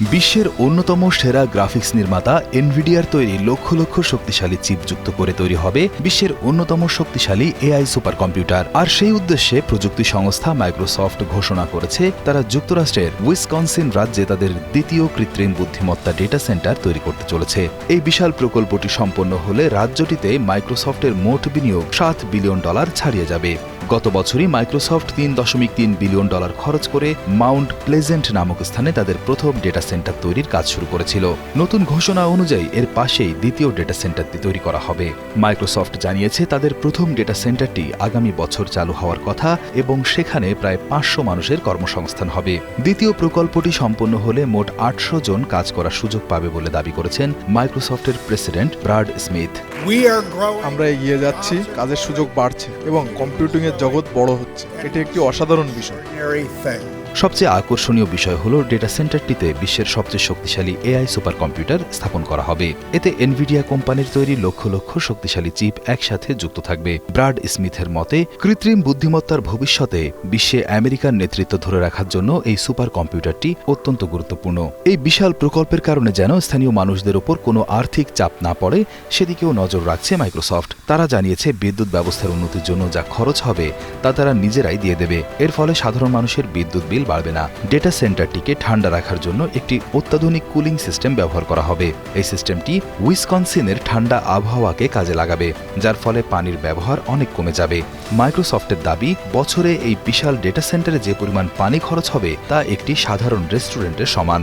বিশ্বের অন্যতম সেরা গ্রাফিক্স নির্মাতা এনভিডিয়ার তৈরি লক্ষ লক্ষ শক্তিশালী চিপ যুক্ত করে তৈরি হবে বিশ্বের অন্যতম শক্তিশালী এআই সুপার কম্পিউটার আর সেই উদ্দেশ্যে প্রযুক্তি সংস্থা মাইক্রোসফট ঘোষণা করেছে, তারা যুক্তরাষ্ট্রের উইসকনসিন রাজ্যে তাদের দ্বিতীয় কৃত্রিম বুদ্ধিমত্তা ডেটা সেন্টার তৈরি করতে চলেছে। এই বিশাল প্রকল্পটি সম্পন্ন হলে রাজ্যটিতে মাইক্রোসফটের মোট বিনিয়োগ সাত বিলিয়ন ডলার ছাড়িয়ে যাবে। গত বছরই মাইক্রোসফট তিন দশমিক তিন বিলিয়ন ডলার খরচ করে মাউন্ট প্লেজেন্ট নামক স্থানে তাদের প্রথম ডেটা সেন্টার তৈরির কাজ শুরু করেছিল। নতুন ঘোষণা অনুযায়ী এর পাশেই দ্বিতীয় ডেটা সেন্টারটি তৈরি করা হবে। মাইক্রোসফট জানিয়েছে, তাদের প্রথম ডেটা সেন্টারটি আগামী বছর চালু হওয়ার কথা এবং সেখানে প্রায় পাঁচশো মানুষের কর্মসংস্থান হবে। দ্বিতীয় প্রকল্পটি সম্পন্ন হলে মোট আটশো জন কাজ করার সুযোগ পাবে বলে দাবি করেছেন মাইক্রোসফটের প্রেসিডেন্ট ব্রাড স্মিথ. আমরা এগিয়ে যাচ্ছি কাজের সুযোগ বাড়ছে এবং কম্পিউটিং এর জগৎ বড় হচ্ছে। এটি একটি অসাধারণ বিষয়. সবচেয়ে আকর্ষণীয় বিষয় হল ডেটা সেন্টারটিতে বিশ্বের সবচেয়ে শক্তিশালী এআই সুপার কম্পিউটার স্থাপন করা হবে। এতে এনভিডিয়া কোম্পানির তৈরি লক্ষ লক্ষ শক্তিশালী চিপ একসাথে যুক্ত থাকবে। ব্রাড স্মিথের মতে, কৃত্রিম বুদ্ধিমত্তার ভবিষ্যতে বিশ্বে আমেরিকার নেতৃত্ব ধরে রাখার জন্য এই সুপার কম্পিউটারটি অত্যন্ত গুরুত্বপূর্ণ। এই বিশাল প্রকল্পের কারণে যেন স্থানীয় মানুষদের ওপর কোনো আর্থিক চাপ না পড়ে, সেদিকেও নজর রাখছে মাইক্রোসফট তারা জানিয়েছে, বিদ্যুৎ ব্যবস্থার উন্নতির জন্য যা খরচ হবে, তা তারা নিজেরাই দিয়ে দেবে। এর ফলে সাধারণ মানুষের বিদ্যুৎ বিল বাড়বে না। ডেটা সেন্টারটিকে ঠান্ডা রাখার জন্য একটি অত্যাধুনিক কুলিং সিস্টেম ব্যবহার করা হবে। এই সিস্টেমটি উইসকনসিনের ঠান্ডা আবহাওয়াকে কাজে লাগাবে, যার ফলে পানির ব্যবহার অনেক কমে যাবে। মাইক্রোসফটের দাবি, বছরে এই বিশাল ডেটা সেন্টারে যে পরিমাণ পানি খরচ হবে, তা একটি সাধারণ রেস্টুরেন্টের সমান।